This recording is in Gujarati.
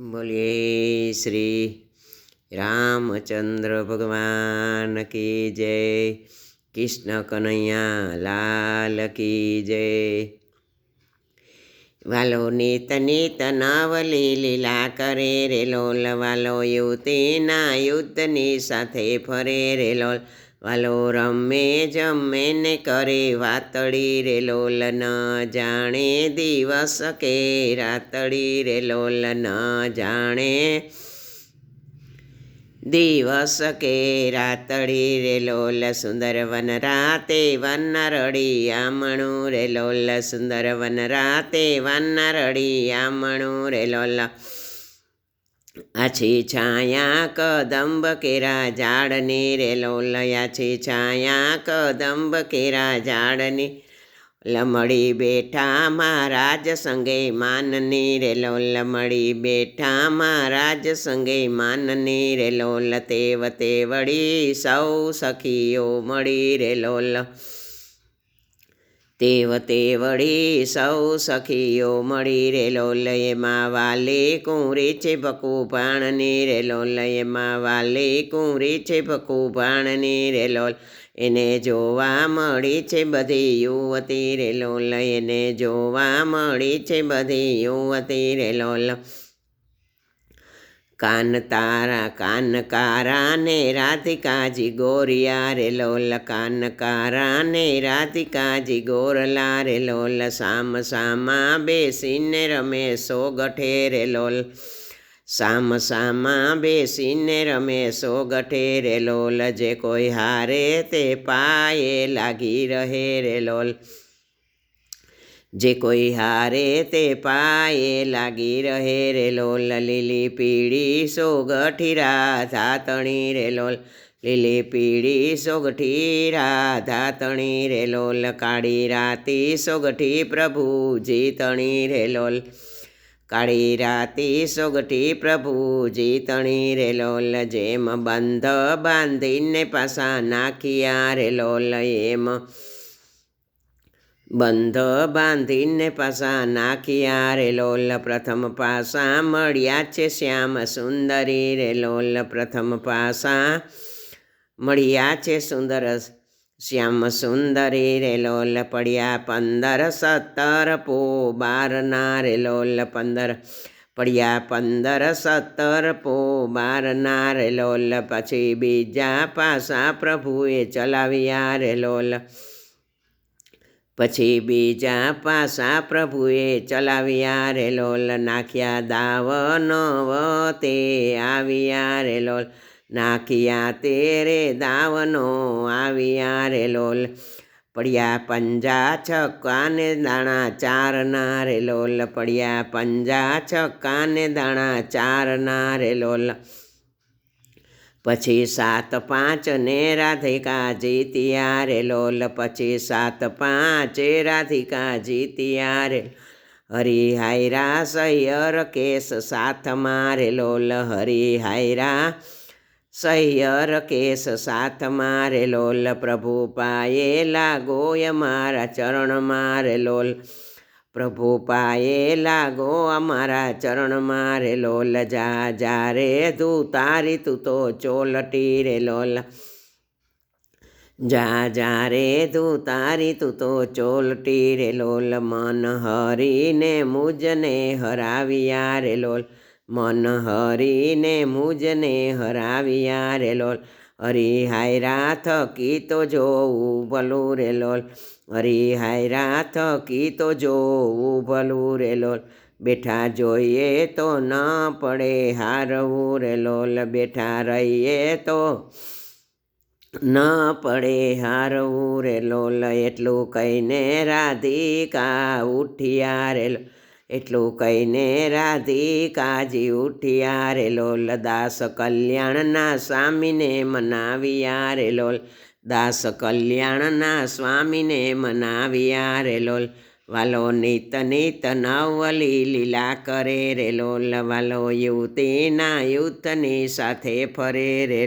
બોલીએ શ્રી રામચંદ્ર ભગવાન કી જય. કૃષ્ણ કનૈયા લાલ કી જય. વાલો નીત નીત નવલી લીલા કરે રે લોલ, વાલો યુવતીના યુદ્ધની સાથે ફરે રે લોલ. વાલો રમે જમે ને કરે વાતડી રે લોલન, જાણે દિવસ કે રાતડી રે લોલન, જાણે દિવસ કે રાતડી રે લોલ, સુંદર વન રાતે વન રડી આમણું રે લોલ, સુંદર વન રાતે વન રડી આમણું રે લોલ. આછી છાયા કદંબ કેરા ઝાડની રે લોલ આછી છાયા કદંબ કેરા ઝાડની. લમડી બેઠા મહારાજ સંગે માનની રે લોલ મળી બેઠા મહારાજ સંગે માનની રે લોલ તેવ તે વળી સૌ સખીઓ મળી રે લોલ તેવ તે વળી સૌ સખીઓ મળી રેલો લયમાં વાલે કુંરી છે ભકુ ભાણની રેલો લયમાં વાલે કુંરી છે ભકુ ભાણની રેલો એને જોવા મળી છે બધી યુવતી રેલો લય એને જોવા મળી છે બધી યુવતી રે લોલ કાન તારા, કાન કારા ને રાધિકાજી ગોરિયા રે લોલ, કાન કારા ને રાધિકાજી ગોરલા રે લોલ, સામ સામા બેસીને રમે સો ગઠે રે લોલ. સામ સામા બેસીને રમે સો ગઠે રે લોલ, જે કોઈ હારે તે પાયે લાગી રહે રે લોલ. જે કોઈ હારે તે પાયે લાગી રહે રે લોલ, લીલી પીળી સોગઠી રાધા તણી રે લોલ, લીલી પીળી સોગઠી રાધા તણી રે લોલ, કાળી રાતી સોગઠી પ્રભુજી તણી રે લોલ, કાળી રાતી સોગઠી પ્રભુજી તણી રે લોલ, જેમ બંધ બાંધીને પાસા નાખ્યા રે લોલ, એમ બંધ બાંધીને પાસા નાખ્યા રે લોલ પ્રથમ પાસા. મળ્યા છે શ્યામ સુંદરી રે લોલ પ્રથમ પાસા. મળ્યા છે સુંદર શ્યામ સુંદરી રે લોલ પડ્યા પંદર સત્તર પો બારના રે લોલ પંદર પડ્યા પંદર સત્તર પો બારના રે લોલ પછી બીજા પાસા પ્રભુએ ચલાવ્યા રે લોલ પછી બીજા પાસા પ્રભુએ ચલાવ્યા રે લોલ નાખ્યા દાવ નવ, તે આવ્યા રે લોલ નાખ્યા તેરે દાવનો, આવ્યા રે લોલ પડ્યા પંજા છક્કાને દાણા ચારના રે લોલ પડ્યા પંજા છક્કાને દાણા ચારના રે લોલ પછી સાત પાંચ ને રાધિકા જીત્યા રે લોલ પછી સાત પાંચ રાધિકા જીત્યા રે હરિહાયરા સૈયર કેસ સાથ મારે, લોલ હરિહાયરા સૈયર કેસ સાથ મારે, લોલ પ્રભુ પાયે લાગોય મારા ચરણ મારે, લોલ પ્રભુ પાયે લાગો અમારા ચરણ મારે લોલ, જા જા રે તું, તારી તું તો ચોલટી રે લોલ. જા જા રે તું, તારી તું તો ચોલટી રે લોલ. મન હરીને મુજને હરાવ્યા રે લોલ. મન હરીને મુજને હરાવ્યા રે લોલ. હરિહાયરા કી તો જોવું ભલું રે લોલ. હરિહાયરા કી તો જોવું ભલું રે લોલ. બેઠા જોઈએ તો ન પડે હારવું રે લોલ. બેઠા રહીએ તો ન પડે હારવું રે લોલ. એટલું કહીને રાધિકા ઉઠિયા રે એટલું કહીને રાધિકાજી ઉઠિયા રે લોલ, દાસ કલ્યાણના સ્વામીને મનાવ્યા રે દાસ કલ્યાણના સ્વામીને મનાવ્યા રે વાલો નિત નિત નવલી લીલા કરે રે લોલ. વાલો યુવતીના યુથની સાથે ફરે રે